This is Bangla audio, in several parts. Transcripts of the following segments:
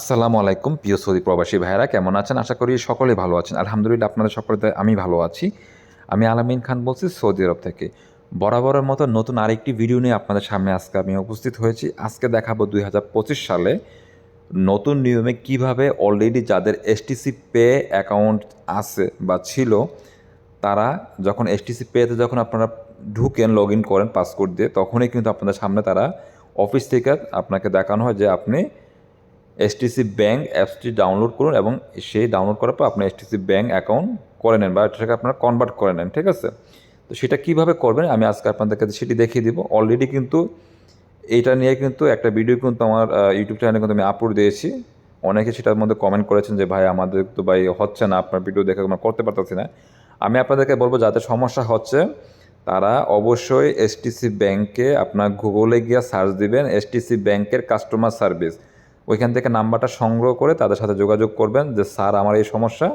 আসসালামু আলাইকুম, প্রিয় সৌদি প্রবাসী ভাইয়েরা, কেমন আছেন? আশা করি সকলে ভালো আছেন। আলহামদুলিল্লাহ, আপনাদের সকলে আমি ভালো আছি। আমি আলামিন খান বলছি সৌদি আরব থেকে। বরাবরের মতো নতুন আরেকটি ভিডিও নিয়ে আপনাদের সামনে আজকে আমি উপস্থিত হয়েছি। আজকে দেখাবো দুই হাজার পঁচিশ সালে নতুন নিয়মে কীভাবে অলরেডি যাদের এসটিসি পে অ্যাকাউন্ট আছে বা ছিল, তারা যখন এসটিসি পেতে যখন আপনারা ঢুকেন লগ ইন করেন পাসকোড দিয়ে, তখনই কিন্তু আপনাদের সামনে তারা অফিস থেকে আপনাকে দেখানো হয় যে আপনি এসটিসি ব্যাঙ্ক অ্যাপসটি ডাউনলোড করুন এবং সেই ডাউনলোড করার পর আপনি এসটিসি ব্যাঙ্ক অ্যাকাউন্ট করে নেন বা এটাকে আপনারা কনভার্ট করে নেন, ঠিক আছে? তো সেটা কীভাবে করবেন আমি আজকে আপনাদেরকে সেটি দেখিয়ে দিব। অলরেডি কিন্তু এইটা নিয়ে কিন্তু একটা ভিডিও কিন্তু আমার ইউটিউব চ্যানেলে কিন্তু আমি আপলোড দিয়েছি। অনেকে সেটার মধ্যে কমেন্ট করেছেন যে, ভাই, আমাদের তো ভাই হচ্ছে না, আপনার ভিডিও দেখে আমরা করতে পারতেছি না। আমি আপনাদেরকে বলব যাদের সমস্যা হচ্ছে, তারা অবশ্যই এসটিসি ব্যাংকে আপনার গুগলে গিয়ে সার্চ দিবেন এসটিসি ব্যাংকের কাস্টমার সার্ভিস ওইখান থেকে নাম্বারটা সংগ্রহ করে তাদের সাথে যোগাযোগ করবেন যে, স্যার, আমার এই সমস্যা।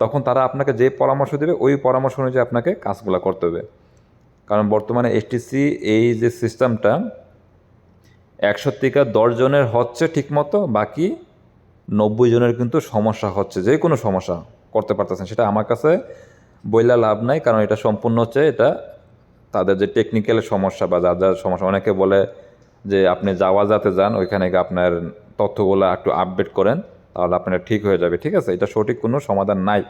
তখন তারা আপনাকে যে পরামর্শ দেবে, ওই পরামর্শ অনুযায়ী আপনাকে কাজগুলো করতে হবে। কারণ বর্তমানে এসটিসি এই যে সিস্টেমটা, একশো থেকে দশ জনের হচ্ছে ঠিকমতো, বাকি নব্বই জনের কিন্তু সমস্যা হচ্ছে, যে কোনো সমস্যা করতে পারতেছেন। সেটা আমার কাছে বইলা লাভ নাই, কারণ এটা সম্পূর্ণ হচ্ছে এটা তাদের যে টেকনিক্যাল সমস্যা বা যার যার সমস্যা। অনেকে বলে যে আপনি যাওয়া যাতে যান, ওইখানে গিয়ে আপনার তথ্যগুলো একটু আপডেট করেন, তাহলে আপনার ঠিক হয়ে যাবে, ঠিক আছে? এটা সঠিক কোনো সমাধান নাই।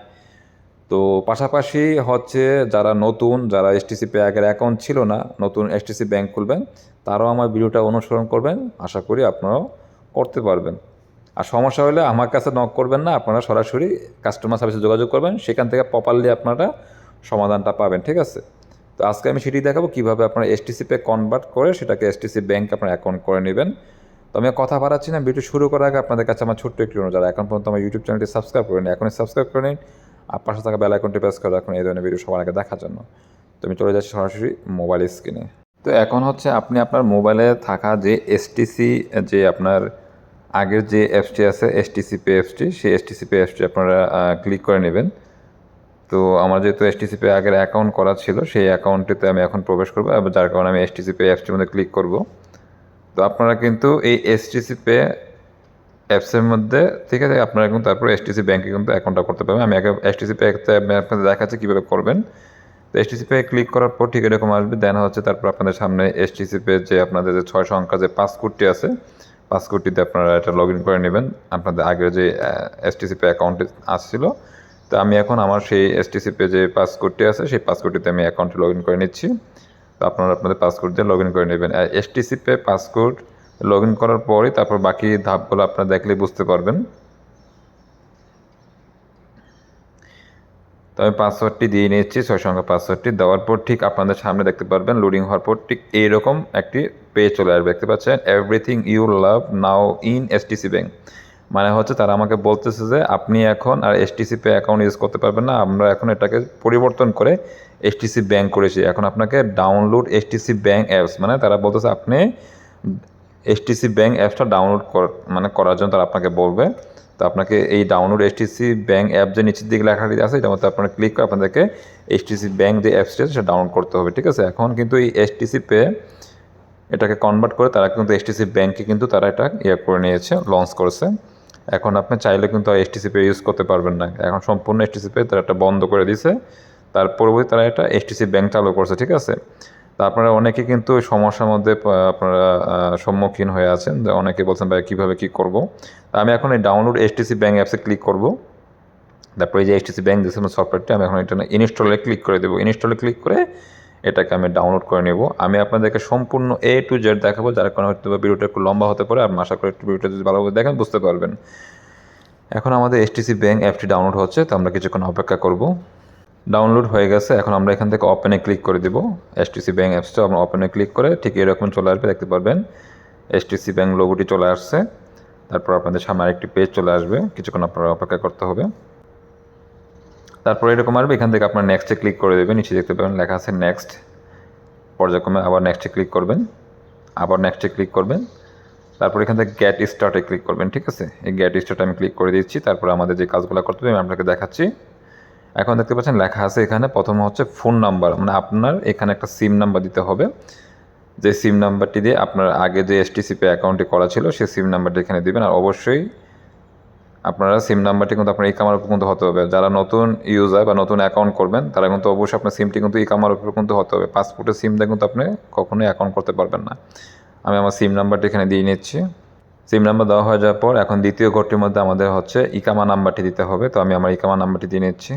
তো পাশাপাশি হচ্ছে যারা নতুন, যারা এসটিসি আগের অ্যাকাউন্ট ছিল না, নতুন এসটিসি ব্যাংক খুলবেন, তারাও আমার ভিডিওটা অনুসরণ করবেন, আশা করি আপনারাও করতে পারবেন। আর সমস্যা হলে আমার কাছে নক করবেন না, আপনারা সরাসরি কাস্টমার সার্ভিসে যোগাযোগ করবেন, সেখান থেকে প্রপারলি আপনারা সমাধানটা পাবেন, ঠিক আছে? তো আজকে আমি সেটি দেখাবো কীভাবে আপনারা এসটিসি পে কনভার্ট করে সেটাকে এসটিসি ব্যাংক আপনার অ্যাকাউন্ট করে নেবেন। তো আমি কথা বাড়াচ্ছি না, ভিডিও শুরু করার আগে আপনাদের কাছে আমার ছোট্ট একটি অনুরোধ, যারা এখন পর্যন্ত আমার ইউটিউব চ্যানেলটি সাবস্ক্রাইব করে নিন এখনই সাবস্ক্রাইব করে নিন। আর পাশে থাকা বেল আইকনটি প্রেস করে রাখুন, এই ধরনের ভিডিও সবার আগে দেখার জন্য। তো আমি চলে যাচ্ছি সরাসরি মোবাইল স্ক্রিনে তো এখন হচ্ছে আপনি আপনার মোবাইলে থাকা যে এসটিসি যে আপনার আগের যে অ্যাপসটি আছে এসটিসি পে অ্যাপসটি সেই এসটিসি পে অ্যাপসটি আপনারা ক্লিক করে নেবেন। তো আমার যেহেতু এসটিসি পে আগের অ্যাকাউন্ট করা ছিল, সেই অ্যাকাউন্টটিতে আমি এখন প্রবেশ করব এবং যার কারণে আমি এসটিসি পে অ্যাপসটির মধ্যে ক্লিক করব। তো আপনারা কিন্তু এই এসটিসি পে অ্যাপসের মধ্যে ঠিক আছে, আপনারা কিন্তু তারপরে এসটিসি ব্যাঙ্কে কিন্তু অ্যাকাউন্টটা করতে পারবেন। আমি আগে এসটিসি পে আপনাদের দেখাচ্ছি কীভাবে করবেন। তো এসটিসি পে ক্লিক করার পর ঠিক এরকম আসবে দেন হচ্ছে তারপর আপনাদের সামনে এসটিসি পে যে আপনাদের যে ছয় সংখ্যা যে পাসপোর্টটি আছে পাসপোর্টটিতে আপনারা এটা লগ ইন করে নেবেন। আপনাদের আগের যে এসটিসি পে অ্যাকাউন্টে আসছিল তো আমি এখন আমার সেই এসটিসি পে যে পাসপোর্টটি আছে, সেই পাসপোর্টটিতে আমি অ্যাকাউন্টে লগ ইন করে নিচ্ছি। তো আপনারা আপনাদের পাসপোর্ট দিয়ে লগ ইন করে নেবেন। STC pay passport log in করার পরই তারপর বাকি ধাপগুলো আপনারা দেখলেই বুঝতে পারবেন। তো আমি পাসওয়ার্ডটি দিয়ে নিচ্ছি, ছয় সংখ্যা পাসওয়ার্ডটি দেওয়ার পর ঠিক আপনাদের সামনে দেখতে পারবেন লোডিং হওয়ার পর ঠিক এইরকম একটি পেজ চলে আসবে। দেখতে পাচ্ছেন everything you love now in STC bank মানে হচ্ছে তারা আমাকে বলতেছে যে, আপনি এখন আর এসটিসি পে অ্যাকাউন্ট ইউজ করতে পারবেন না। আমরা এখন এটাকে পরিবর্তন করে এসটিসি ব্যাঙ্ক করেছি। এখন আপনাকে ডাউনলোড এসটিসি ব্যাঙ্ক অ্যাপস মানে তারা বলতেছে, আপনি এসটিসি ব্যাঙ্ক অ্যাপসটা ডাউনলোড কর মানে করার জন্য তারা আপনাকে বলবে। তো আপনাকে এই ডাউনলোড এসটিসি ব্যাঙ্ক অ্যাপ যে নিচের দিকে লেখাটি আছে, এটার মধ্যে আপনারা ক্লিক করে আপনাদেরকে এসটিসি ব্যাংক যে অ্যাপসটি আছে, সেটা ডাউনলোড করতে হবে, ঠিক আছে? এখন কিন্তু এই এসটিসি পে এটাকে কনভার্ট করে তারা কিন্তু এসটিসি ব্যাঙ্কে কিন্তু তারা এটা ইয়ে করে নিয়েছে লঞ্চ করেছে। এখন আপনি চাইলে কিন্তু এসটিসি পে ইউজ করতে পারবেন না। এখন সম্পূর্ণ এসটিসি পে তারা এটা বন্ধ করে দিছে। তার পরবর্তী তারা এটা এসটিসি ব্যাংক চালু করছে, ঠিক আছে? তা আপনারা অনেকে কিন্তু সমস্যার মধ্যে আপনারা সম্মুখীন হয়ে আছেন যে অনেকে বলছেন, ভাই, কীভাবে কী করব? আমি এখন এই ডাউনলোড এসটিসি ব্যাঙ্ক অ্যাপসে ক্লিক করব। তারপরে যে এসটিসি ব্যাংক দিয়েছে সফটওয়্যারটি আমি এখন এটা ইনস্টলে ক্লিক করে দেবো। ইনস্টলে ক্লিক করে এটাকে আমি ডাউনলোড করে নেব। আমি আপনাদেরকে সম্পূর্ণ এ টু জেড দেখাবো, যার কারণে হয়তো ভিডিওটা একটু লম্বা হতে পারে, আর আশা করি একটু ভিডিওটা যদি ভালোভাবে দেখেন, বুঝতে পারবেন। এখন আমাদের এসটিসি ব্যাংক অ্যাপটি ডাউনলোড হচ্ছে, তো আমরা কিছুক্ষণ অপেক্ষা করব। ডাউনলোড হয়ে গেছে, এখন আমরা এখান থেকে ওপেনে ক্লিক করে দিব। এসটিসি ব্যাংক অ্যাপসটা আমরা ওপেনে ক্লিক করে ঠিক এরকম চলে আসবে, দেখতে পারবেন। এসটিসি ব্যাংক লোগোটি চলে আসছে, তারপর আপনাদের সামনে আরেকটি পেজ চলে আসবে, কিছুক্ষণ আপনারা অপেক্ষা করতে হবে। তারপর এরকম আসবে, এখান থেকে আপনার নেক্সটে ক্লিক করে দেবেন, নিচে দেখতে পাবেন, লেখা আছে নেক্সট পর্যায়ক্রমে আবার নেক্সটে ক্লিক করবেন, আবার নেক্সটে ক্লিক করবেন, তারপর এখান থেকে গ্যাট স্টার্টে ক্লিক করবেন, ঠিক আছে? এই গ্যাট স্টার্ট আমি ক্লিক করে দিচ্ছি, তারপর আমাদের যে কাজগুলো করতে হবে, আমি আপনাকে দেখাচ্ছি। এখন দেখতে পাচ্ছেন লেখা আছে এখানে, প্রথম হচ্ছে ফোন নাম্বার মানে আপনার এখানে একটা সিম নাম্বার দিতে হবে। যে সিম নাম্বারটি দিয়ে আপনার আগে যে এসটিসি পে অ্যাকাউন্টটি করা ছিল, সেই সিম নাম্বারটি এখানে দেবেন, আর অবশ্যই আপনারা সিম নাম্বারটি কিন্তু আপনার ই কামার উপর কিন্তু হতে হবে। যারা নতুন ইউজার বা নতুন অ্যাকাউন্ট করবেন, তারা কিন্তু অবশ্যই আপনার সিমটি কিন্তু ই কামার উপর কিন্তু হতে হবে। পাসপোর্টের সিম দিয়ে কিন্তু আপনি কখনোই অ্যাকাউন্ট করতে পারবেন না। আমি আমার সিম নাম্বারটি এখানে দিয়ে নিচ্ছি। সিম নাম্বার দেওয়া হয়ে যাওয়ার পর এখন দ্বিতীয় ঘরটির মধ্যে আমাদের হচ্ছে ইকামা নাম্বারটি দিতে হবে। তো আমি আমার ইকামা নাম্বারটি দিয়ে নিচ্ছি।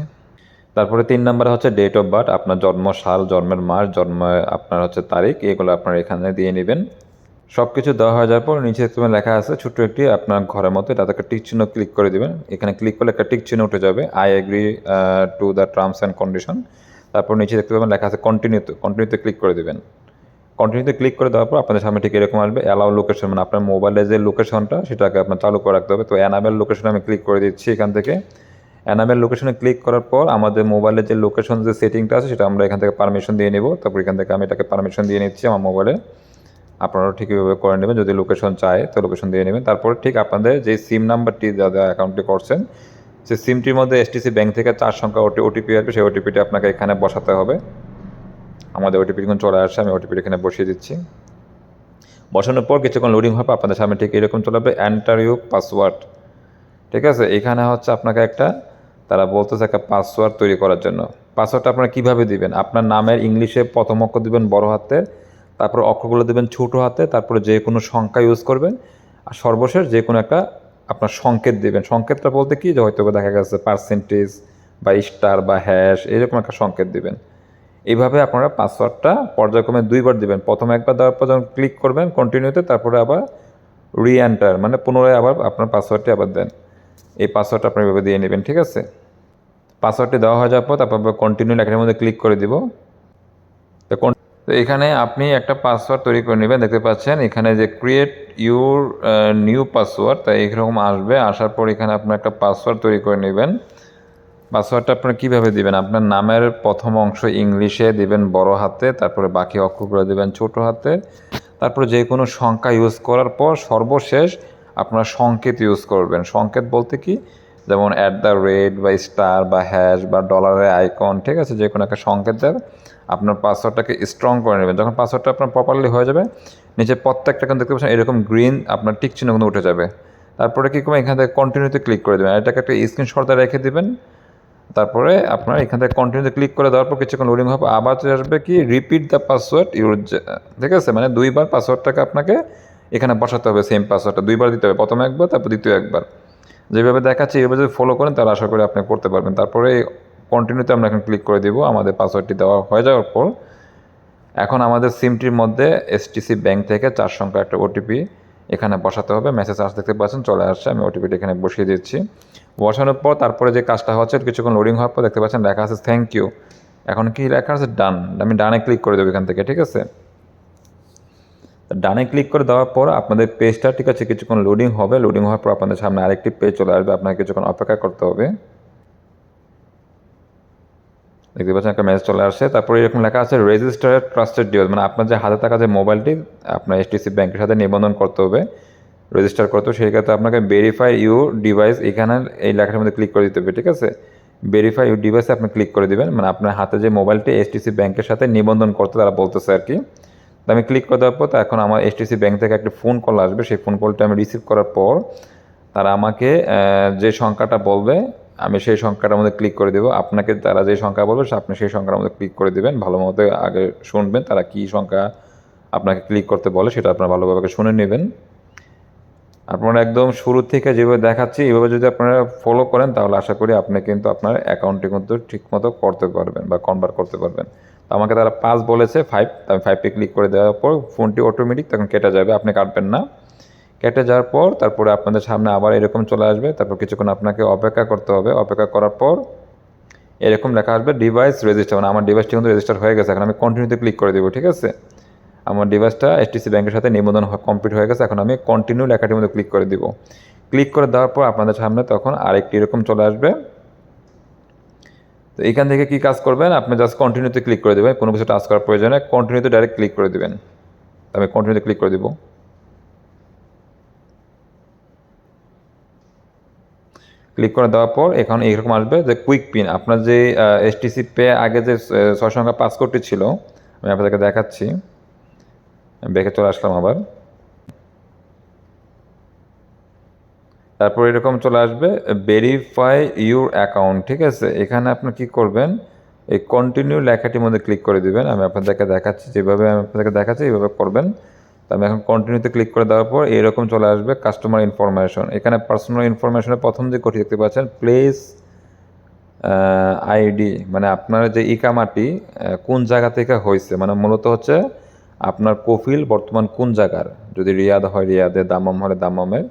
তারপরে তিন নম্বরে হচ্ছে ডেট অফ বার্থ আপনার জন্ম সাল জন্মের মাস জন্ম আপনার হচ্ছে তারিখ, এগুলো আপনার এখানে দিয়ে নেবেন। সব কিছু দেওয়া হয়ে যাওয়ার পর নিচে তুমি লেখা আছে, ছোট্ট একটি আপনার ঘরের মতো তাতে একটা টিক চিহ্ন ক্লিক করে দিবেন। এখানে ক্লিক করলে একটা টিক চিহ্ন উঠে যাবে। I agree to the terms and condition তারপর নিচে দেখতে পাবেন লেখা আছে কন্টিনিউতে কন্টিনিউতে ক্লিক করে দেবেন। কন্টিনিউতে ক্লিক করে দেওয়ার পর আপনাদের সামনে ঠিক এরকম আসবে অ্যালাউ লোকেশন মানে আপনার মোবাইলে যে লোকেশনটা সেটাকে আপনার চালু করে রাখতে হবে। তো অ্যানাবেল লোকেশনে আমি ক্লিক করে দিচ্ছি এখান থেকে। অ্যানাবেল লোকেশনে ক্লিক করার পর আমাদের মোবাইলের যে লোকেশন যে সেটিংটা আছে, সেটা আমরা এখান থেকে পারমিশন দিয়ে নেব। তারপর এখান থেকে আমি এটাকে পারমিশন দিয়ে নিচ্ছি আমার মোবাইলে আপনারাও ঠিক এভাবে করে নেবেন। যদি লোকেশন চায় তো লোকেশন দিয়ে নেবেন। তারপর ঠিক আপনাদের যে সিম নাম্বারটি যাদের অ্যাকাউন্টটি করছেন সেই সিমটির মধ্যে এসটিসি ব্যাংক থেকে চার সংখ্যা ওটি ওটিপি আসবে। সেই ওটিপিটি আপনাকে এখানে বসাতে হবে। আমাদের ওটিপি যখন চলে আসছে। আমি ওটিপিটি এখানে বসিয়ে দিচ্ছি। বসানোর পর কিছুক্ষণ লোডিং হবে। আপনাদের সামনে ঠিক এরকম চলে আসবে। এন্টার ইউ পাসওয়ার্ড ঠিক আছে? এখানে হচ্ছে আপনাকে একটা, তারা বলতেছে একটা পাসওয়ার্ড তৈরি করার জন্য। পাসওয়ার্ডটা আপনারা কীভাবে দিবেন? আপনার নামের ইংলিশে প্রথম অক্ষর দিবেন বড় হাতের। তারপর অক্ষরগুলো দেবেন ছোটো হাতে, তারপরে যে কোনো সংখ্যা ইউজ করবেন, আর সর্বশেষ যে কোনো একটা আপনার সংকেত দেবেন। সংকেতটা বলতে কি? যে হয়তো দেখা গেছে পার্সেন্টেজ বা স্টার বা হ্যাশ এরকম একটা সংকেত দিবেন। এইভাবে আপনারা পাসওয়ার্ডটা পর্যায়ক্রমে দুইবার দিবেন। প্রথমে একবার দেওয়ার পর যখন ক্লিক করবেন কন্টিনিউতে তারপরে আবার রি এন্টার মানে পুনরায় আবার আপনার পাসওয়ার্ডটি আবার দেন। এই পাসওয়ার্ডটা আপনি এভাবে দিয়ে নেবেন, ঠিক আছে? পাসওয়ার্ডটি দেওয়া হয়ে যাওয়ার পর তারপর কন্টিনিউ লেখার মধ্যে ক্লিক করে দিব। তো এখানে আপনি একটা পাসওয়ার্ড তৈরি করে নেবেন। দেখতে পাচ্ছেন, এখানে যে ক্রিয়েট ইউর নিউ পাসওয়ার্ড তাই এরকম আসবে। আসার পর এখানে আপনি একটা পাসওয়ার্ড তৈরি করে নেবেন। পাসওয়ার্ডটা আপনারা কীভাবে দিবেন? আপনার নামের প্রথম অংশ ইংলিশে দিবেন বড় হাতে, তারপরে বাকি অক্ষরগুলো দিবেন ছোট হাতে। তারপরে যে কোনো সংখ্যা ইউজ করার পর সর্বশেষ আপনারা সংকেত ইউজ করবেন। সংকেত বলতে কি? যেমন অ্যাট দ্য রেট বা স্টার বা হ্যাশ বা ডলারের আইকন ঠিক আছে? যে কোনো একটা সংকেত দেবে আপনার পাসওয়ার্ডটাকে স্ট্রং করে নেবেন। যখন পাসওয়ার্ডটা আপনার প্রপারলি হয়ে যাবে, নিচে প্রত্যেকটা কিন্তু দেখতে পাচ্ছেন এরকম গ্রিন আপনার টিক চিহ্ন কিন্তু উঠে যাবে। তারপরে কী করবেন? এখান থেকে কন্টিনিউতে ক্লিক করে দেবেন। এটাকে একটা স্ক্রিনশটে রেখে দেবেন। তারপরে আপনার এখান থেকে কন্টিনিউতে ক্লিক করে দেওয়ার পর কিছুক্ষণ লোডিং হবে। আবার চলে আসবে কি? রিপিট দ্য পাসওয়ার্ড ইউর ঠিক আছে? মানে দুইবার পাসওয়ার্ডটাকে আপনাকে এখানে বসাতে হবে সেম পাসওয়ার্ডটা দুইবার দিতে হবে। প্রথমে একবার, তারপর দ্বিতীয় একবার। যেভাবে দেখাচ্ছি, এভাবে যদি ফলো করেন, তাহলে আশা করি আপনি করতে পারবেন। তারপরে কন্টিনিউতে আমরা এখন ক্লিক করে দিব, আমাদের পাসওয়ার্ডটি দেওয়া হয়ে যাওয়ার পর, এখন আমাদের সিমটির মধ্যে এসটিসি ব্যাংক থেকে চার সংখ্যা একটা ওটিপি এখানে বসাতে হবে মেসেজ আস দেখতে পাচ্ছেন, চলে আসছে, আমি ওটিপিটা এখানে বসিয়ে দিচ্ছি। বসানোর পর তারপরে যে কাজটা হচ্ছে কিছুক্ষণ লোডিং হওয়ার পর দেখতে পাচ্ছেন লেখা আছে থ্যাংক ইউ এখন কি লেখা আছে? ডান আমি ডানে ক্লিক করে দেবো এখান থেকে, ঠিক আছে? ডানে ক্লিক করে দেওয়ার পর আপনাদের পেজটা ঠিক আছে, কিছুক্ষণ লোডিং হবে। লোডিং হওয়ার পর আপনাদের সামনে আরেকটি পেজ চলে আসবে, আপনাকে কিছুক্ষণ অপেক্ষা করতে হবে। দেখতে পাচ্ছেন একটা মেসেজ চলে আসছে। তারপরে এরকম লেখা আছে রেজিস্টার্ড ট্রাস্টেড ডিভাইস মানে আপনার যে হাতে থাকা যে মোবাইলটি আপনার এইচটিসি ব্যাংকের সাথে নিবন্ধন করতে হবে রেজিস্টার করতে হবে। সেই ক্ষেত্রে আপনাকে ভেরিফাই ইউ ডিভাইস এখানে এই লেখাটার মধ্যে ক্লিক করে দিতে হবে, ঠিক আছে? ভেরিফাই ইউ ডিভাইসে আপনি ক্লিক করে দিবেন মানে আপনার হাতে যে মোবাইলটি এইচটিসি ব্যাংকের সাথে নিবন্ধন করতে তারা বলতেছে আর কি। তো আমি ক্লিক করে দেওয়ার পর তো এখন আমার এইচটিসি ব্যাংক থেকে একটা ফোন কল আসবে। সেই ফোন কলটা আমি রিসিভ করার পর তারা আমাকে যে সংখ্যাটা বলবে আমি সেই সংখ্যাটার মধ্যে ক্লিক করে দেবো। আপনাকে তারা যে সংখ্যা বলবে আপনি সেই সংখ্যার মধ্যে ক্লিক করে দেবেন। ভালো মতো আগে শুনবেন তারা কী সংখ্যা আপনাকে ক্লিক করতে বলে, সেটা আপনারা ভালোভাবে শুনে নেবেন। আপনারা একদম শুরু থেকে যেভাবে দেখাচ্ছি এইভাবে যদি আপনারা ফলো করেন, তাহলে আশা করি আপনি কিন্তু আপনার অ্যাকাউন্টটি কিন্তু ঠিকমতো করতে পারবেন বা কনভার্ট করতে পারবেন। তো আমাকে তারা পাঁচ বলেছে ফাইভ আমি ফাইভে ক্লিক করে দেওয়ার পর ফোনটি অটোমেটিক তখন কেটে যাবে, আপনি কাটবেন না। কেটে যাওয়ার পর তারপরে আপনাদের সামনে আবার এরকম চলে আসবে। তারপর কিছুক্ষণ আপনাকে অপেক্ষা করতে হবে। অপেক্ষা করার পর এরকম লেখা আসবে ডিভাইস রেজিস্টার মানে আমার ডিভাইসটি কিন্তু রেজিস্টার হয়ে গেছে। এখন আমি কন্টিনিউতে ক্লিক করে দেবো, ঠিক আছে? আমার ডিভাইসটা এইচটিসি ব্যাংকের সাথে নিবন্ধন কমপ্লিট হয়ে গেছে। এখন আমি কন্টিনিউ লেখাটির মধ্যে ক্লিক করে দিব। ক্লিক করে দেওয়ার পর আপনাদের সামনে তখন আরেকটি এরকম চলে আসবে। তো এখান থেকে কি কাজ করবেন? আপনি জাস্ট কন্টিনিউতে ক্লিক করে দেবেন। কোনো কিছু টাচ করার প্রয়োজনে কন্টিনিউতে ডাইরেক্ট ক্লিক করে দেবেন। আমি কন্টিনিউতে ক্লিক করে দিব। ক্লিক করে দেওয়ার পর এখন এইরকম আসবে যে কুইক পিন আপনার যে এসটিসি পে আগে যে ছয় সংখ্যা পাসকোডটি ছিল, আমি আপনাদেরকে দেখাচ্ছি। ব্যাকে চলে আসলাম আবার। তারপর এরকম চলে আসবে ভেরিফাই ইউর অ্যাকাউন্ট ঠিক আছে? এখানে আপনি কি করবেন? এই কন্টিনিউ লেখাটির মধ্যে ক্লিক করে দিবেন। আমি আপনাদেরকে দেখাচ্ছি, যেভাবে আমি আপনাদেরকে দেখাচ্ছি, এইভাবে করবেন। তো আমি এখন কন্টিনিউতে ক্লিক করে দেওয়ার পর এরকম চলে আসবে কাস্টমার ইনফরমেশন এখানে পার্সোনাল ইনফরমেশনের প্রথম যে কোটি দেখতে পাচ্ছেন প্লেস আইডি মানে আপনার যে ইকামাটি কোন জায়গা থেকে হয়েছে মানে মূলত হচ্ছে আপনার কফিল বর্তমান কোন জায়গার, যদি রিয়াদ হয় রিয়াদের, দামাম হলে দামামের,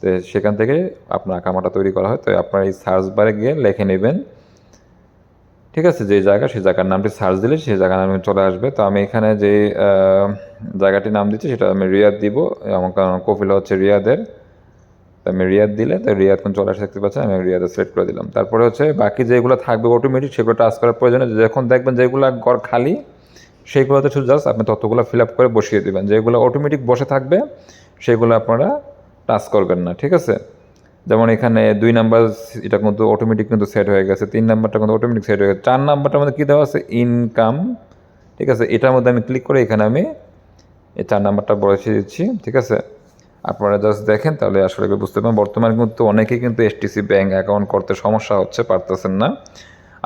তো সেখান থেকে আপনার আকামাটা তৈরি করা হয়, তো আপনার এই সার্চ বারে গিয়ে লিখে নেবেন, ঠিক আছে? যে জায়গা সেই জায়গার নামটি সার্চ দিলে সেই জায়গার নামে চলে আসবে। তো আমি এখানে যে জায়গাটির নাম দিচ্ছি, সেটা আমি রিয়াদ দিব। আমার কারণ কফিল হচ্ছে রিয়াদের। আমি রিয়াদ দিলে, তো রিয়াদ কোন চলে আসে দেখতে পাচ্ছেন, আমি রিয়াদে সিলেক্ট করে দিলাম। তারপরে হচ্ছে বাকি যেগুলো থাকবে অটোমেটিক সেগুলো টাচ করার প্রয়োজনে যখন দেখবেন যেগুলো ঘর খালি, সেইগুলোতে শুধু জাস্ট আপনি ততগুলো ফিল আপ করে বসিয়ে দেবেন। যেগুলো অটোমেটিক বসে থাকবে, সেগুলো আপনারা টাচ করবেন না, ঠিক আছে? যেমন এখানে দুই নাম্বার এটা কিন্তু অটোমেটিক কিন্তু সেট হয়ে গেছে, তিন নাম্বারটা কিন্তু অটোমেটিক সেট হয়ে গেছে। চার নাম্বারটার মধ্যে কী দেওয়া আছে? ইনকাম ঠিক আছে? এটার মধ্যে আমি ক্লিক করে এখানে আমি এই চার নাম্বারটা বসিয়ে দিচ্ছি ঠিক আছে? আপনারা জাস্ট দেখেন, তাহলে আসলে বুঝতে পারেন বর্তমানে কিন্তু অনেকেই কিন্তু এসটিসি ব্যাংক অ্যাকাউন্ট করতে সমস্যা হচ্ছে, পারতেছেন না।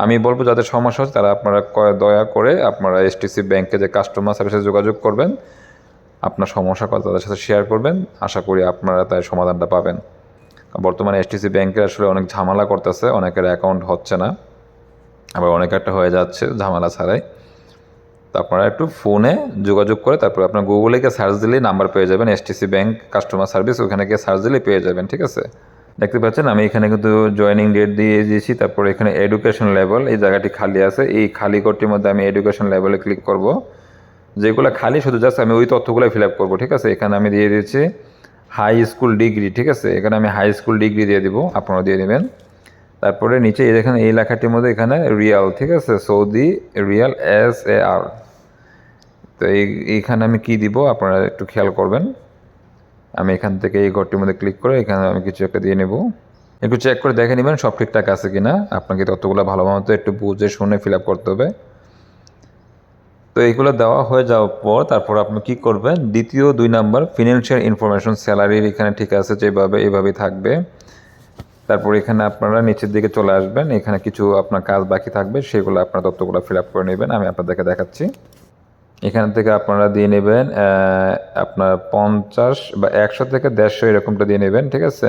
আমি বলব, যাদের সমস্যা হচ্ছে, তারা আপনারা দয়া করে আপনারা এসটিসি ব্যাংকে যে কাস্টমার সার্ভিসে যোগাযোগ করবেন, আপনার সমস্যা কথা তাদের সাথে শেয়ার করবেন। আশা করি আপনারা তাই সমাধানটা পাবেন। বর্তমানে এসটিসি ব্যাংকের আসলে অনেক ঝামেলা করতেছে, অনেকের অ্যাকাউন্ট হচ্ছে না, আবার অনেকেরটা হয়ে যাচ্ছে, ঝামেলা ছাড়াই। তো আপনারা একটু ফোনে যোগাযোগ করে তারপর আপনার গুগলে গিয়ে সার্চ দিলেই নাম্বার পেয়ে যাবেন এসটিসি ব্যাংক কাস্টমার সার্ভিস ওখানে গিয়ে সার্চ দিলেই পেয়ে যাবেন, ঠিক আছে? দেখতে পাচ্ছেন আমি এখানে কিন্তু জয়েনিং ডেট দিয়ে দিয়েছি, তারপর এখানে এডুকেশন লেভেল এই জায়গাটি খালি আছে, এই খালি ঘরটির মধ্যে আমি এডুকেশন লেভেলে ক্লিক করব। যেগুলো খালি শুধু জাস্ট আমি ওই তথ্যগুলো ফিল আপ করব, ঠিক আছে? এখানে আমি দিয়ে দিয়েছি হাই স্কুল ডিগ্রি ঠিক আছে? এখানে আমি হাই স্কুল ডিগ্রি দিয়ে দিব আপনারা দিয়ে দেবেন। তারপরে নিচে এই দেখেন এই লেখাটির মধ্যে এখানে রিয়াল ঠিক আছে? Saudi riyal S A R তো এই, এইখানে আমি কি দিব? আপনারা একটু খেয়াল করবেন। আমি এখান থেকে এই ঘরটির মধ্যে ক্লিক করে এখানে আমি কিছু একটা দিয়ে নেব। একটু চেক করে দেখে নেবেন সব ঠিকঠাক আছে কি না আপনাকে ততগুলো ভালো মতো একটু বুঝে শুনে ফিল আপ করতে হবে। তো এইগুলো দেওয়া হয়ে যাওয়ার পর তারপর আপনি কি করবেন? দ্বিতীয় দুই নাম্বার ফিনান্সিয়াল ইনফরমেশন স্যালারির এখানে ঠিক আছে যেভাবে এইভাবেই থাকবে। তারপর এখানে আপনারা নিচের দিকে চলে আসবেন, এখানে কিছু আপনার কাজ বাকি থাকবে, সেগুলো আপনার তথ্যগুলো ফিল আপ করে নেবেন, আমি আপনাদেরকে দেখাচ্ছি। এখান থেকে আপনারা দিয়ে নেবেন আপনার পঞ্চাশ বা একশো থেকে দেড়শো এরকমটা দিয়ে নেবেন, ঠিক আছে?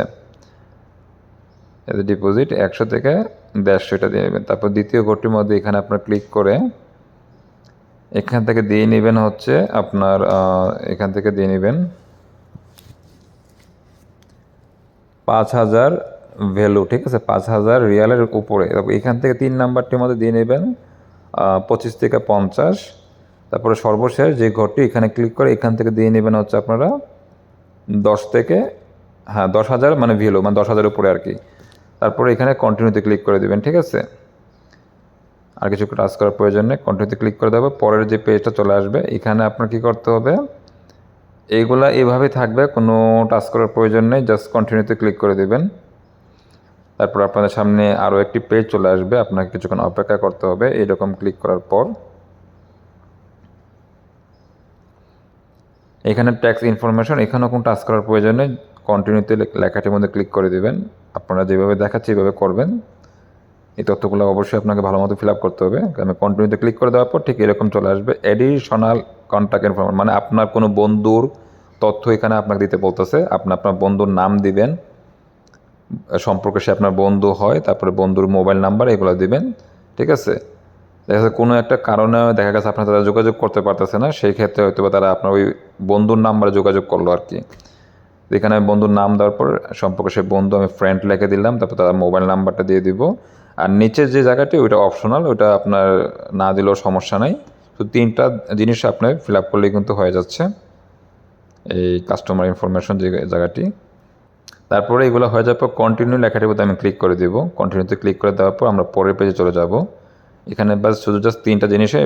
ডিপোজিট একশো থেকে দেড়শো এটা দিয়ে নেবেন। তারপর দ্বিতীয় ঘরটির মধ্যে এখানে আপনার ক্লিক করে এখান থেকে দিয়ে নেবেন হচ্ছে আপনার এখান থেকে দিয়ে নেবেন পাঁচ হাজার ভ্যালু, ঠিক আছে? পাঁচ হাজার রিয়ালের উপরে। এখান থেকে তিন নাম্বারটির মধ্যে দিয়ে নেবেন পঁচিশ থেকে পঞ্চাশ। তারপরে সর্বশেষ যে ঘরটি এখানে ক্লিক করে এখান থেকে দিয়ে নেবেন হচ্ছে আপনারা দশ থেকে হ্যাঁ দশ হাজার মানে ভ্যালু মানে দশ হাজার উপরে আর কি। তারপরে এখানে কন্টিনিউতে ক্লিক করে দেবেন, ঠিক আছে? আর কিছু টাচ করার প্রয়োজন নেই কন্টিনিউতে ক্লিক করে দেবো পরের যে পেজটা চলে আসবে, এখানে আপনার কি করতে হবে? এইগুলা এইভাবে থাকবে, কোনো টাচ করার প্রয়োজন নেই জাস্ট কন্টিনিউতে ক্লিক করে দেবেন। তারপর আপনাদের সামনে আরও একটি পেজ চলে আসবে, আপনাকে কিছুক্ষণ অপেক্ষা করতে হবে। এরকম ক্লিক করার পর এখানে ট্যাক্স ইনফরমেশন এখানেও কোনো টাচ করার প্রয়োজন নেই। কন্টিনিউতে লেখাটির মধ্যে ক্লিক করে দেবেন। আপনারা যেভাবে দেখাচ্ছে এইভাবে করবেন। এই তথ্যগুলো অবশ্যই আপনাকে ভালো মতো ফিল আপ করতে হবে। আমি কন্টিনিউতে ক্লিক করে দেওয়ার পর ঠিক এরকম চলে আসবে। এডিশনাল কন্ট্যাক্ট ইনফরমেশন মানে আপনার কোনো বন্ধুর তথ্য এখানে আপনাকে দিতে বলতেছে। আপনি আপনার বন্ধুর নাম দিবেন। সম্পর্কে সে আপনার বন্ধু হয়, তারপরে বন্ধুর মোবাইল নাম্বার, এগুলো দিবেন, ঠিক আছে? দেখা যাচ্ছে কোনো একটা কারণে দেখা গেছে আপনার তারা যোগাযোগ করতে পারতেছে না, সেই ক্ষেত্রে হয়তো বা তারা আপনার ওই বন্ধুর নাম্বারে যোগাযোগ করল আর কি। এখানে আমি বন্ধুর নাম দেওয়ার পর সম্পর্কে সে বন্ধু আমি ফ্রেন্ড লিখে দিলাম, তারপর তার মোবাইল নাম্বারটা দিয়ে দিব। আর নিচের যে জায়গাটি, ওইটা অপশনাল ওইটা আপনার না দিলেও সমস্যা নাই। তো তিনটা জিনিস আপনার ফিল আপ করলেই কিন্তু হয়ে যাচ্ছে। এই কাস্টমার ইনফরমেশন যে জায়গাটি। তারপরে এগুলো হয়ে যাওয়ার পর কন্টিনিউ লেখাটির মধ্যে আমি ক্লিক করে দেবো। কন্টিনিউতে ক্লিক করে দেওয়ার পর আমরা পরের পেজে চলে যাব। এখানে বাস শুধু জাস্ট তিনটা জিনিসে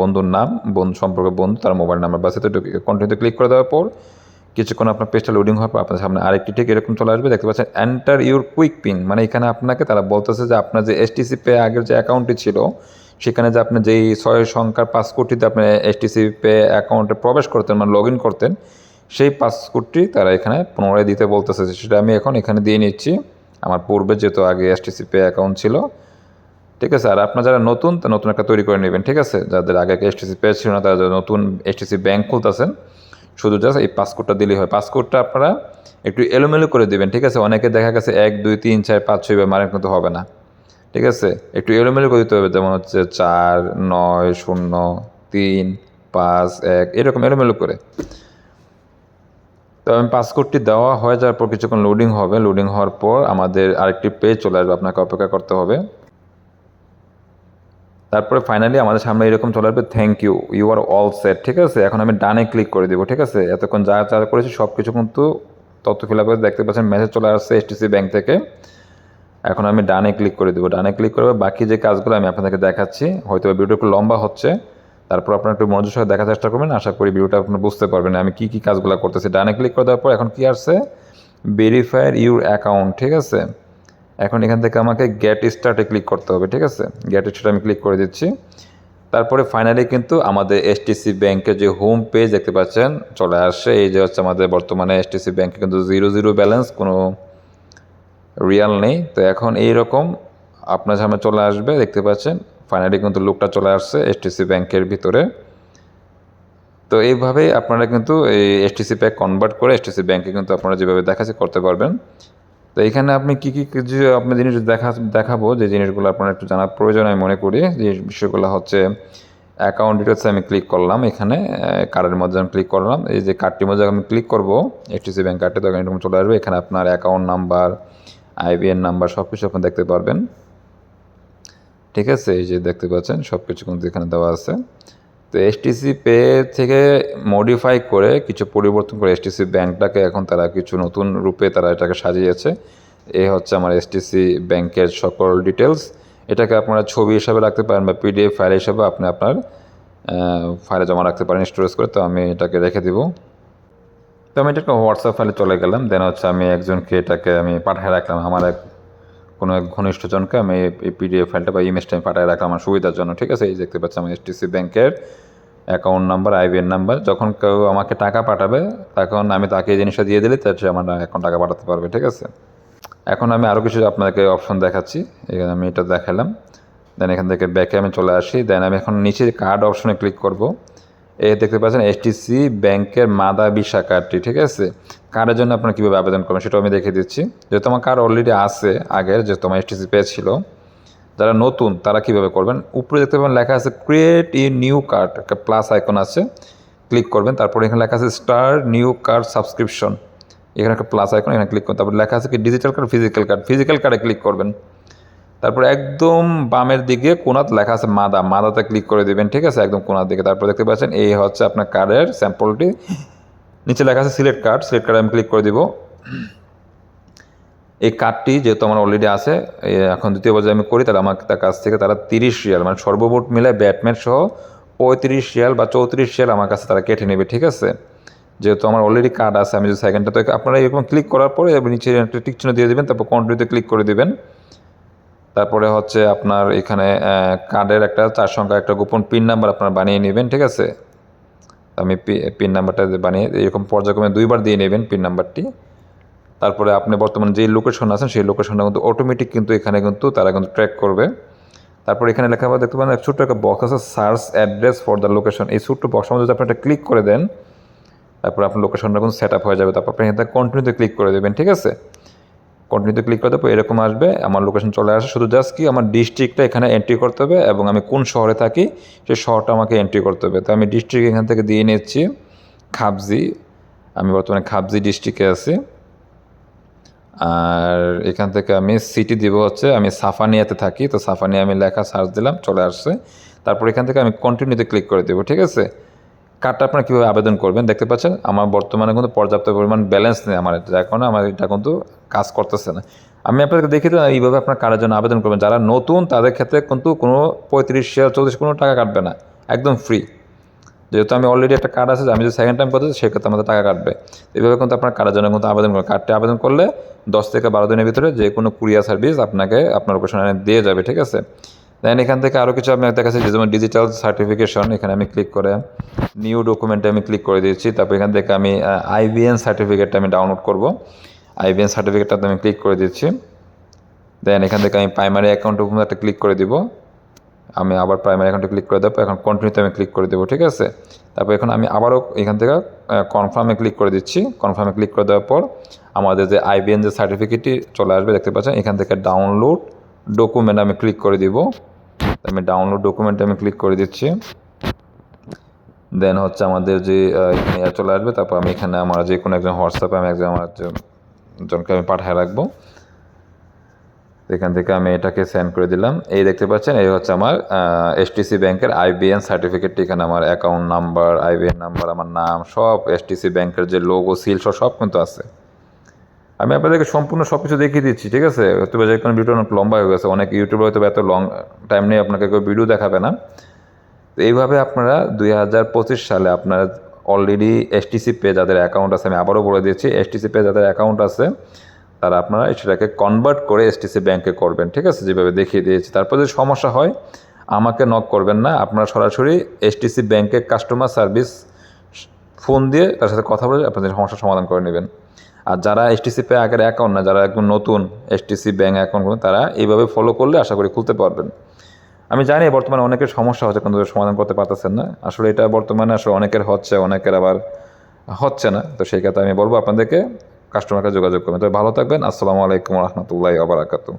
বন্ধুর নাম, বন্ধু, সম্পর্কে বন্ধু, তার মোবাইল নাম্বার বাস এতে কন্টিনিউতে ক্লিক করে দেওয়ার পর কিছুক্ষণ আপনার পেজটা লোডিং হওয়ার পর আপনার সামনে আরেকটি ঠিক এরকম চলে আসবে। দেখতে পাচ্ছেন এন্টার ইউর কুইক পিন মানে এখানে আপনাকে তারা বলতেছে যে আপনার যে এসটিসি পে আগের যে অ্যাকাউন্টটি ছিল, সেখানে যে আপনি যেই ছয় সংখ্যার পাসপোর্টটিতে আপনি এসটিসি পে অ্যাকাউন্টে প্রবেশ করতেন মানে লগ ইন করতেন সেই পাসপোর্টটি তারা এখানে পুনরায় দিতে বলতেছে সেটা আমি এখন এখানে দিয়ে নিচ্ছি। আমার পূর্বে যেহেতু আগে এসটিসি পে অ্যাকাউন্ট ছিল। ঠিক আছে, আর আপনার যারা নতুন, তা নতুন একটা তৈরি করে নেবেন, ঠিক আছে? যাদের আগে এসটিসি পে ছিল না, তারা নতুন এসটিসি ব্যাংক খুলতেছেন, শুধু জাস্ট এই পাসপোর্টটা দিলেই হয়। পাসপোর্টটা আপনারা একটু এলোমেলো করে দেবেন, ঠিক আছে? অনেকে দেখা গেছে এক, দুই, তিন, চার, পাঁচ, ছয় বা মারেন কিন্তু হবে না। ঠিক আছে? একটু এলোমেলো করে দিতে হবে, যেমন হচ্ছে চার, নয়, শূন্য, তিন, পাঁচ, এক, এরকম এলোমেলো করে। তো আমি পাসপোর্টটি দেওয়া হয়ে যাওয়ার পর কিছুক্ষণ লোডিং হবে। লোডিং হওয়ার পর আমাদের আরেকটি পেজ চলে আসবে আপনাকে অপেক্ষা করতে হবে। তারপরে ফাইনালি আমাদের সামনে এরকম চলে আসবে thank you you are all set ঠিক আছে? এখন আমি ডানে ক্লিক করে দেবো, ঠিক আছে? এতক্ষণ যা যা করেছি সব কিছু কিন্তু তথ্য ফিল আপ দেখতে পাচ্ছেন মেসেজ চলে আসছে এসটিসি ব্যাংক থেকে। এখন আমি ডানে ক্লিক করে দেবো। ডানে ক্লিক করবে বাকি যে কাজগুলো আমি আপনাদেরকে দেখাচ্ছি হয়তো ভিডিও একটু লম্বা হচ্ছে। তারপর আপনার একটু মনোযোগ সহ দেখার চেষ্টা করবেন। আশা করি ভিডিওটা আপনি বুঝতে পারবেন আমি কী কী কাজগুলো করতেছি। ডানে ক্লিক করে দেওয়ার পর এখন কি আসছে? ভেরিফায়ার ইউর অ্যাকাউন্ট ঠিক আছে? এখন এখান থেকে আমাকে গেট স্টার্টে ক্লিক করতে হবে, ঠিক আছে? গেট স্টার্ট আমি ক্লিক করে দিচ্ছি। তারপরে ফাইনালি কিন্তু আমাদের এসটিসি ব্যাংকের যে হোম পেজ দেখতে পাচ্ছেন, চলে আসছে। এই যে হচ্ছে আমাদের বর্তমানে এসটিসি ব্যাংকে কিন্তু জিরো জিরো ব্যালেন্স কোনো রিয়াল নেই। তো এখন এই রকম আপনার সামনে চলে আসবে, দেখতে পাচ্ছেন? ফাইনালি কিন্তু লোকটা চলে আসছে এসটিসি ব্যাংকের ভিতরে। তো এইভাবেই আপনারা কিন্তু এই এসটিসি প্যাক কনভার্ট করে এসটিসি ব্যাংকে কিন্তু আপনারা যেভাবে দেখাচ্ছে করতে পারবেন। তো এখানে আপনি কী কী যে আপনি জিনিস দেখা, দেখাবো যে জিনিসগুলো আপনার একটু জানার প্রয়োজন আমি মনে করি। যে বিষয়গুলো হচ্ছে অ্যাকাউন্ট ডিটেলসে আমি ক্লিক করলাম এখানে কার্ডের মধ্যে আমি ক্লিক করলাম। এই যে কার্ডটির মধ্যে আমি ক্লিক করব এইচটিসি ব্যাংক কার্ডটি তখন এরকম চলে আসবে। এখানে আপনার অ্যাকাউন্ট নাম্বার আইবিএন নাম্বার সব কিছু আপনি দেখতে পারবেন। ঠিক আছে, এই যে দেখতে পাচ্ছেন সব কিছু কিন্তু এখানে দেওয়া আছে। তো এসটিসি পে থেকে মডিফাই করে কিছু পরিবর্তন করে এসটিসি ব্যাংকটাকে এখন তারা কিছু নতুন রূপে তারা এটাকে সাজিয়েছে। এ হচ্ছে আমার এসটিসি ব্যাংকের সকল ডিটেলস এটাকে আপনারা ছবি হিসাবে রাখতে পারেন বা পিডিএফ ফাইল হিসাবে আপনি আপনার ফাইলে জমা রাখতে পারেন স্টোরেজ করে। তো আমি এটাকে রেখে দিব। তো আমি এটাকে হোয়াটসঅ্যাপ ফাইলে চলে গেলাম। দেন হচ্ছে আমি একজনকে এটাকে আমি পাঠিয়ে রাখলাম। আমার এক কোনো এক ঘনিষ্ঠজনকে আমি এই পিডিএফ ফাইলটা বা ইমেজটা আমি পাঠিয়ে রাখলাম আমার সুবিধার জন্য, ঠিক আছে? এই দেখতে পাচ্ছি আমি এসটিসি ব্যাংকের অ্যাকাউন্ট নাম্বার আইবিএন নাম্বার যখন কেউ আমাকে টাকা পাঠাবে, তখন আমি তাকে এই জিনিসটা দিয়ে দিলে তার সে আমার এখন টাকা পাঠাতে পারবে, ঠিক আছে? এখন আমি আরও কিছু আপনাকে অপশন দেখাচ্ছি, এখানে আমি এটা দেখালাম। দেন এখান থেকে ব্যাকে আমি চলে আসি। দেন আমি এখন নিচে কার্ড অপশনে ক্লিক করব। এই দেখতে পাচ্ছেন এসটিসি ব্যাংকের মাদা বিশা কার্ডটি ঠিক আছে? কার্ডের জন্য আপনারা কীভাবে আবেদন করবেন সেটাও আমি দেখে দিচ্ছি। যেহেতু আমার কার্ড অলরেডি আছে আগের, যেহেতু আমার এসটিসি পেয়েছিল, যারা নতুন তারা কীভাবে করবেন? উপরে দেখতে পাবেন লেখা আছে ক্রিয়েট ই নিউ কার্ড একটা প্লাস আইকন আছে। ক্লিক করবেন, তারপরে এখানে লেখা আছে স্টার নিউ কার্ড সাবস্ক্রিপশন এখানে একটা প্লাস আইকন এখানে ক্লিক করুন। তারপর লেখা আছে কি digital card physical card physical কার্ডে ক্লিক করবেন। তারপর একদম বামের দিকে কোনাত লেখা আছে মাদা। মাদাতে ক্লিক করে দেবেন, ঠিক আছে? একদম কোনার দিকে। তারপর দেখতে পাচ্ছেন, এই হচ্ছে আপনার কার্ডের স্যাম্পলটি নিচে লেখা আছে সিলেক্ট কার্ড সিলেক্ট কার্ডে আমি ক্লিক করে দিব। এই কার্ডটি যেহেতু আমার অলরেডি আছে এখন দ্বিতীয় পর্যায়ে আমি করি, তাহলে আমাকে তার কাছ থেকে তারা তিরিশ রিয়াল মানে সর্বমোট মিলে ব্যাটম্যান সহ পঁয়ত্রিশ রিয়াল বা চৌত্রিশ রিয়াল আমার কাছে তারা কেটে নেবে, ঠিক আছে? যেহেতু আমার অলরেডি কার্ড আছে, আমি যদি সেকেন্ডটা তো আপনারা এরকম ক্লিক করার পরে নিচে একটা টিক চিহ্ন দিয়ে দেবেন, তারপর কন্টিনিউতে ক্লিক করে দেবেন। তারপরে হচ্ছে আপনার এখানে কার্ডের একটা চার সংখ্যা একটা গোপন পিন নাম্বার আপনার বানিয়ে নেবেন, ঠিক আছে? আমি পিন নাম্বারটা বানিয়ে, এরকম পর্যায়ক্রমে দুইবার দিয়ে নেবেন পিন নাম্বারটি তারপরে আপনি বর্তমানে যে লোকেশন আছেন, সেই লোকেশনটা কিন্তু অটোমেটিক কিন্তু এখানে কিন্তু তারা কিন্তু ট্র্যাক করবে। তারপর এখানে লেখা দেখতে পাবেন এক ছোট্ট একটা বক্স আছে search address for the location এই ছোট্ট বক্সের মধ্যে যদি আপনি একটা ক্লিক করে দেন, তারপর আপনার লোকেশনটা কিন্তু সেট আপ হয়ে যাবে। তারপর আপনি এখানে কন্টিনিউতে ক্লিক করে দেবেন, ঠিক আছে? কন্টিনিউতে ক্লিক করে দেবো, এরকম আসবে, আমার লোকেশন চলে আসে। শুধু জাস্ট কি আমার ডিস্ট্রিক্টটা এখানে এন্ট্রি করতে হবে এবং আমি কোন শহরে থাকি সেই শহরটা আমাকে এন্ট্রি করতে হবে। তো আমি ডিস্ট্রিক্ট এখান থেকে দিয়ে নিচ্ছি, খাবজি। আমি বর্তমানে খাবজি ডিস্ট্রিক্টে আছি। আর এখান থেকে আমি সিটি দিব হচ্ছে, আমি সাফানিয়াতে থাকি। তো সাফানিয়া আমি লেখা সার্চ দিলাম, চলে আসছে। তারপর এখান থেকে আমি কন্টিনিউতে ক্লিক করে দেবো, ঠিক আছে? কার্ডটা আপনারা কীভাবে আবেদন করবেন? দেখতে পাচ্ছেন, আমার বর্তমানে কিন্তু পর্যাপ্ত পরিমাণ ব্যালেন্স নেই আমার যার কারণে আমার এটা কিন্তু কাজ করতেছে না। আমি আপনাকে দেখে দিলাম, এইভাবে আপনার কার্ডের জন্য আবেদন করবেন। যারা নতুন, তাদের ক্ষেত্রে কিন্তু কোনো পঁয়ত্রিশ শেয়ার চৌত্রিশ কোনো টাকা কাটবে না, একদম ফ্রি যেহেতু আমি অলরেডি একটা কার্ড আছে, আমি যদি সেকেন্ড টাইম করতে সেক্ষেত্রে আমাদের টাকা কাটবে। এইভাবে কিন্তু আপনার কার্ডের জন্য কিন্তু আবেদন করবেন। কার্ডটি আবেদন করলে দশ থেকে বারো দিনের ভিতরে যে কোনো কুরিয়ার সার্ভিস আপনাকে আপনার লোকেশনে দিয়ে যাবে, ঠিক আছে? দেন এখান থেকে আরও কিছু আমি দেখাচ্ছি, যেমন ডিজিটাল সার্টিফিকেশন এখানে আমি ক্লিক করে নিউ ডকুমেন্টে আমি ক্লিক করে দিয়েছি। তারপর এখান থেকে আমি আইবিএন সার্টিফিকেটটা আমি ডাউনলোড করব। আইবিএন সার্টিফিকেটটাতে আমি ক্লিক করে দিচ্ছি দেন এখান থেকে আমি প্রাইমারি অ্যাকাউন্ট একটা ক্লিক করে দিব। আমি আবার প্রাইমারি অ্যাকাউন্টে ক্লিক করে দেবো। এখন কন্টিনিউতে আমি ক্লিক করে দেবো, ঠিক আছে? তারপর এখন আমি আবারও এখান থেকে কনফার্মে ক্লিক করে দিচ্ছি। কনফার্মে ক্লিক করে দেওয়ার পর আমাদের যে আইবিএন যে সার্টিফিকেটটি চলে আসবে, দেখতে পাচ্ছেন? এখান থেকে ডাউনলোড ডকুমেন্ট আমি ক্লিক করে দিব। আমি ডাউনলোড ডকুমেন্ট আমি ক্লিক করে দিচ্ছি। দেন হচ্ছে আমাদের যে এখানে চলে আসবে, তারপর আমি এখানে আমার যে কোনো একজন হোয়াটসঅ্যাপে আমি একজন আমার জনকে আমি পাঠিয়ে রাখব। এখান থেকে আমি এটাকে সেন্ড করে দিলাম। এই দেখতে পাচ্ছেন, এই হচ্ছে আমার এসটিসি ব্যাংকের আইবিএন সার্টিফিকেটটি এখানে আমার অ্যাকাউন্ট নাম্বার আইবিএন নাম্বার আমার নাম, সব এসটিসি ব্যাংকের যে লোগো সিল সব কিন্তু আছে। আমি আপনাদেরকে সম্পূর্ণ সব কিছু দেখিয়ে দিচ্ছি, ঠিক আছে? হয়তো বা ভিডিও অনেক লম্বা হয়ে গেছে, অনেক ইউটিউবে হয়তো এত লং টাইম নিয়ে আপনাকে কেউ ভিডিও দেখাবে না। তো এইভাবে আপনারা দুই হাজার পঁচিশ সালে আপনার অলরেডি এসটিসি পে যাদের অ্যাকাউন্ট আছে, আমি আবারও বলে দিচ্ছি এসটিসি পে যাদের অ্যাকাউন্ট আছে, তারা আপনারা সেটাকে কনভার্ট করে এসটিসি ব্যাংকে করবেন, ঠিক আছে? যেভাবে দেখিয়ে দিয়েছি। তারপর যদি সমস্যা হয়, আমাকে নক করবেন না, আপনারা সরাসরি এসটিসি ব্যাংকের কাস্টমার সার্ভিস ফোন দিয়ে তার সাথে কথা বলে আপনাদের সমস্যার সমাধান করে নেবেন। আর যারা এসটিসি পে আগের অ্যাকাউন্ট না, যারা একদম নতুন এসটিসি ব্যাঙ্ক অ্যাকাউন্ট করুন তারা এইভাবে ফলো করলে আশা করি খুলতে পারবেন। আমি জানি বর্তমানে অনেকের সমস্যা হচ্ছে, কিন্তু সমাধান করতে পারতেছেন না। আসলে এটা বর্তমানে আসলে অনেকের হচ্ছে, অনেকের আবার হচ্ছে না। তো সেই কথা আমি বলব আপনাদেরকে কাস্টমারকে যোগাযোগ করবেন। তো ভালো থাকবেন। আসসালামু আলাইকুম রহমতুল্লাহ আবরাকাতু